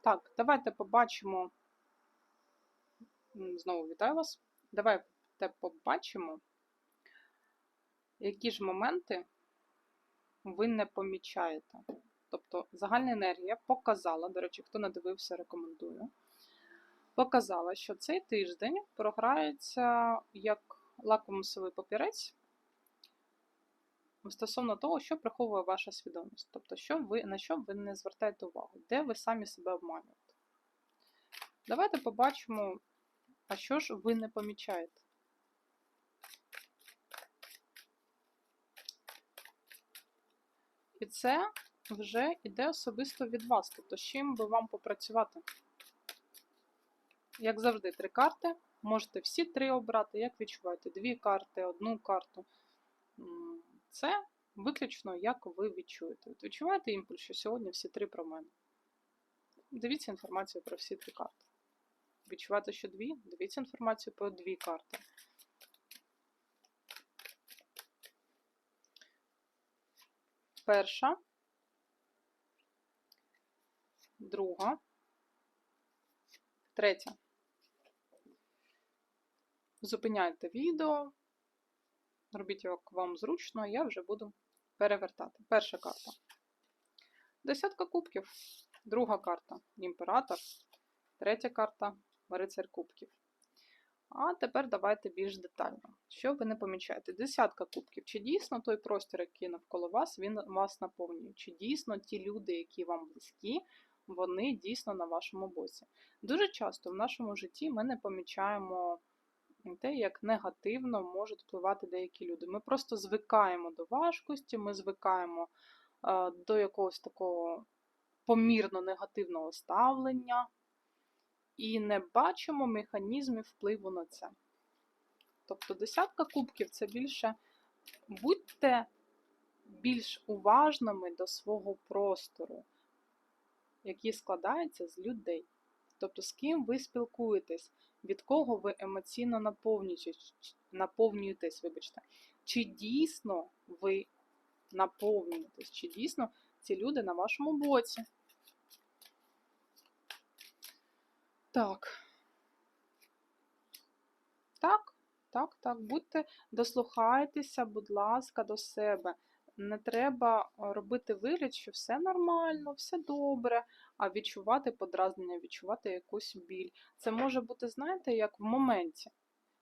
Так, давайте побачимо. Знову вітаю вас. Давайте побачимо, які ж моменти ви не помічаєте. Тобто загальна енергія показала, до речі, хто не дивився, рекомендую. Показала, що цей тиждень програється як лакмусовий папірець стосовно того, що приховує ваша свідомість. Тобто, що ви, на що ви не звертаєте увагу, де ви самі себе обманюєте. Давайте побачимо, а що ж ви не помічаєте. І це вже йде особисто від вас. Тобто, з чим би вам попрацювати. Як завжди, три карти. Можете всі три обрати, як відчуваєте, дві карти, одну карту. Це виключно, як ви відчуєте. От відчуваєте імпульс, що сьогодні всі три про мене. Дивіться інформацію про всі три карти. Відчуваєте, що дві? Дивіться інформацію про дві карти. Перша, друга, третя. Зупиняйте відео, робіть як вам зручно, я вже буду перевертати. Перша карта. Десятка кубків. Друга карта імператор. Третя карта рицар кубків. А тепер давайте більш детально. Що ви не помічаєте? Десятка кубків. Чи дійсно той простір, який навколо вас, він вас наповнює? Чи дійсно ті люди, які вам близькі, вони дійсно на вашому боці? Дуже часто в нашому житті ми не помічаємо те, як негативно можуть впливати деякі люди. Ми просто звикаємо до важкості, ми звикаємо е, до якогось такого помірно негативного ставлення і не бачимо механізмів впливу на це. Тобто десятка кубків це більше будьте більш уважними до свого простору, який складається з людей. Тобто, з ким ви спілкуєтесь, від кого ви емоційно наповнюєтесь, вибачте, чи дійсно ви наповнюєтесь, чи дійсно ці люди на вашому боці. Так. Так, так, так. Будьте, дослухайтеся, будь ласка, до себе. Не треба робити вигляд, що все нормально, все добре, а відчувати подразнення, відчувати якусь біль. Це може бути, знаєте, як в моменті.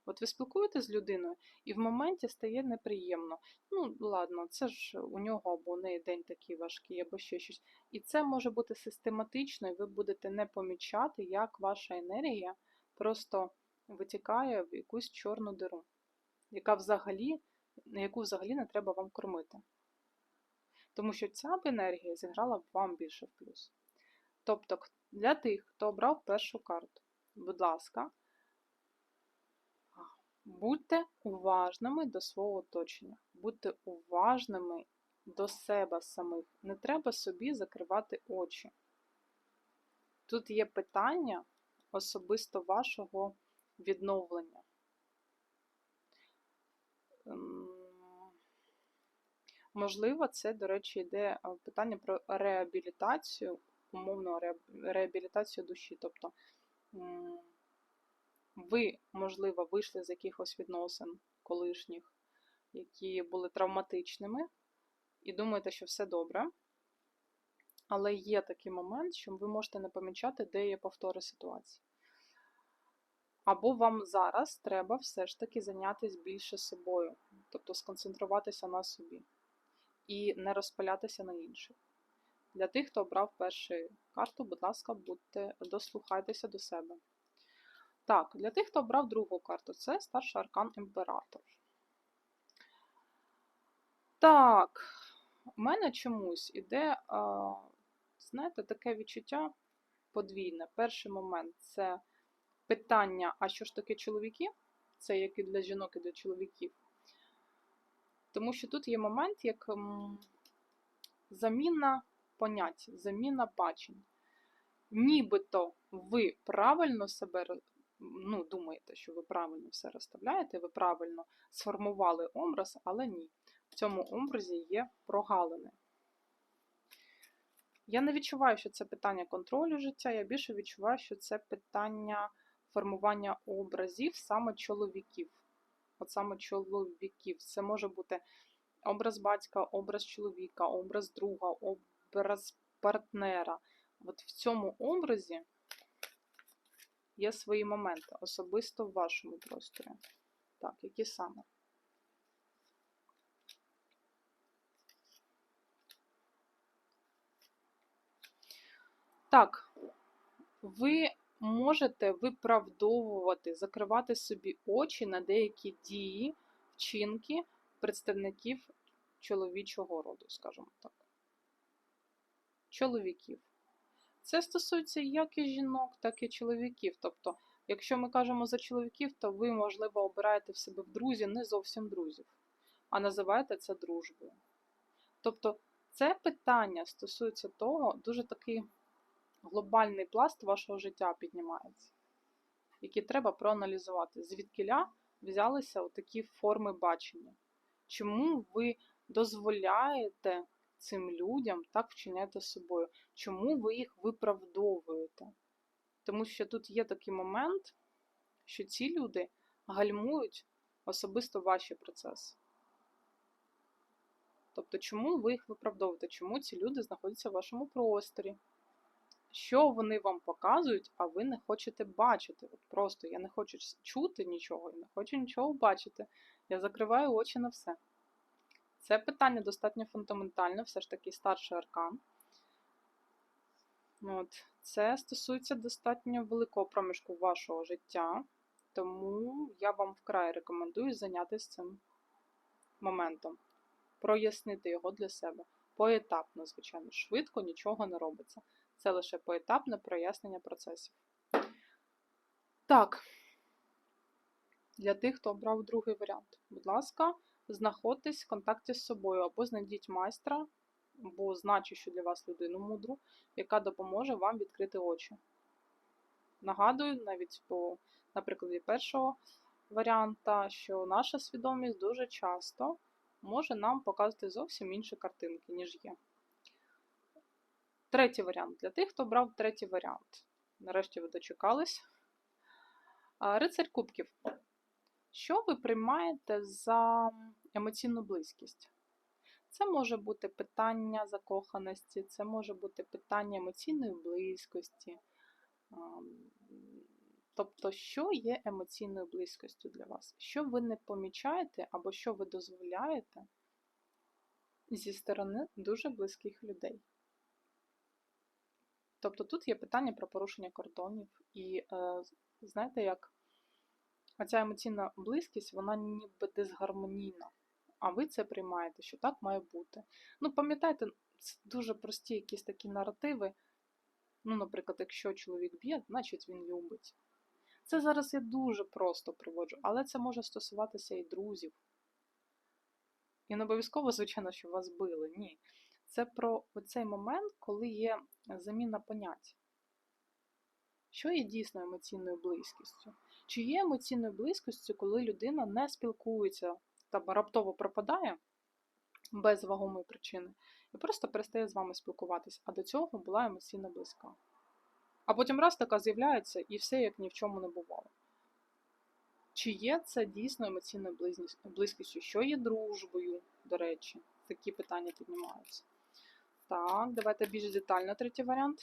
От ви спілкуєтесь з людиною, і в моменті стає неприємно. Ну, ладно, це ж у нього або у неї день такий важкий, або ще щось. І це може бути систематично, і ви будете не помічати, як ваша енергія просто витікає в якусь чорну диру, яка взагалі, на яку взагалі не треба вам кормити. Тому що ця б енергія зіграла б вам більше в плюс. Тобто, для тих, хто обрав першу карту, будь ласка, будьте уважними до свого оточення, будьте уважними до себе самих. Не треба собі закривати очі. Тут є питання особисто вашого відновлення. Можливо, це, до речі, йде е, питання про реабілітацію, умовну реабілітацію душі. Тобто ви, можливо, вийшли з якихось відносин колишніх, які були травматичними, і думаєте, що все добре. Але є такий момент, що ви можете не помічати, де є повтори ситуації. Або вам зараз треба все ж таки зайнятися більше собою, тобто сконцентруватися на собі і не розпилятися на інших. Для тих, хто обрав першу карту, будь ласка, будьте, дослухайтеся до себе. Так, для тих, хто обрав другу карту, це старший аркан імператор. Так, у мене чомусь іде, а, знаєте, таке відчуття подвійне. Перший момент це питання, а що ж таке чоловіки? Це як і для жінок, і для чоловіків. Тому що тут є момент, як заміна понять, заміна бачень. Нібито ви правильно себе ну, думаєте, що ви правильно все розставляєте, ви правильно сформували образ, але ні. В цьому образі є прогалини. Я не відчуваю, що це питання контролю життя, я більше відчуваю, що це питання формування образів саме чоловіків. От саме чоловіків. Це може бути образ батька, образ чоловіка, образ друга, образ партнера. От в цьому образі є свої моменти, особисто в вашому просторі. Так, які саме? Так, ви можете виправдовувати, закривати собі очі на деякі дії, вчинки представників чоловічого роду, скажімо так. Чоловіків. Це стосується як і жінок, так і чоловіків. Тобто, якщо ми кажемо за чоловіків, то ви, можливо, обираєте в себе в друзі не зовсім друзів, а називаєте це дружбою. Тобто, це питання стосується того, дуже такий глобальний пласт вашого життя піднімається, який треба проаналізувати, звідкиля взялися такі форми бачення. Чому ви дозволяєте цим людям так вчиняти з собою? Чому ви їх виправдовуєте? Тому що тут є такий момент, що ці люди гальмують особисто ваші процеси. Тобто, чому ви їх виправдовуєте? Чому ці люди знаходяться в вашому просторі? Що вони вам показують, а ви не хочете бачити? От Просто я не хочу чути нічого, я не хочу нічого бачити. Я закриваю очі на все. Це питання достатньо фундаментальне, все ж таки старший аркан. От. Це стосується достатньо великого проміжку вашого життя, тому я вам вкрай рекомендую зайнятися цим моментом, прояснити його для себе. Поетапно, звичайно, швидко нічого не робиться. Це лише поетапне прояснення процесів. Так, для тих, хто обрав другий варіант, будь ласка, знаходьтесь в контакті з собою або знайдіть майстра, або значущу для вас людину мудру, яка допоможе вам відкрити очі. Нагадую, навіть по, на прикладі першого варіанта, що наша свідомість дуже часто може нам показувати зовсім інші картинки, ніж є. Третій варіант для тих, хто брав третій варіант. Нарешті ви дочекались. Рицарь Кубків. Що ви приймаєте за емоційну близькість? Це може бути питання закоханості, це може бути питання емоційної близькості. Тобто, що є емоційною близькістю для вас? Що ви не помічаєте або що ви дозволяєте зі сторони дуже близьких людей? Тобто тут є питання про порушення кордонів, і е, знаєте, як оця емоційна близькість, вона ніби дисгармонійна. А ви це приймаєте, що так має бути. Ну, пам'ятайте, це дуже прості якісь такі наративи. Ну, наприклад, якщо чоловік б'є, значить він любить. Це зараз я дуже просто приводжу, але це може стосуватися і друзів. І не обов'язково, звичайно, що вас били. Ні. Це про цей момент, коли є заміна понять. Що є дійсно емоційною близькістю? Чи є емоційною близькістю, коли людина не спілкується та раптово пропадає без вагомої причини, і просто перестає з вами спілкуватися, а до цього була емоційно близька. А потім раз така з'являється і все як ні в чому не бувало. Чи є це дійсно емоційною близькістю? Що є дружбою, до речі? Такі питання піднімаються. Так, давайте більш детально третій варіант.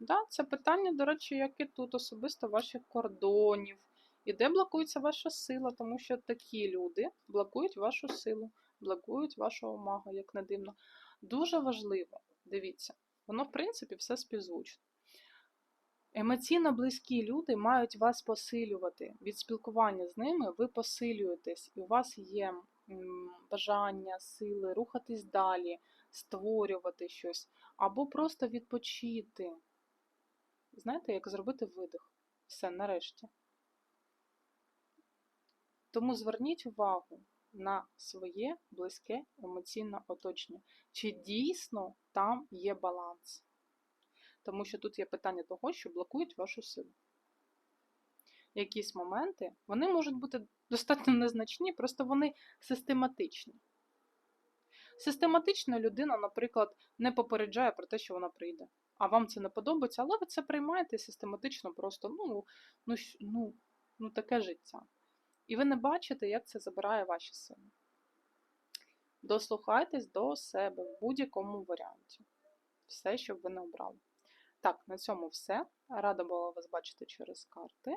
Да, Це питання, до речі, як і тут особисто ваших кордонів. І де блокується ваша сила, тому що такі люди блокують вашу силу, блокують вашого мага, як не дивно. Дуже важливо, дивіться, воно, в принципі, все співзвучно. Емоційно близькі люди мають вас посилювати. Від спілкування з ними ви посилюєтесь, і у вас є бажання, сили рухатись далі, створювати щось, або просто відпочити. Знаєте, як зробити видих? Все, нарешті. Тому зверніть увагу на своє близьке емоційне оточення. Чи дійсно там є баланс? Тому що тут є питання того, що блокують вашу силу. Якісь моменти, вони можуть бути достатньо незначні, просто вони систематичні. Систематично людина, наприклад, не попереджає про те, що вона прийде. А вам це не подобається, але ви це приймаєте систематично просто, ну, ну, ну, ну таке життя. І ви не бачите, як це забирає ваші сили. Дослухайтесь до себе в будь-якому варіанті. Все, що ви не обрали. Так, на цьому все. Рада була вас бачити через карти.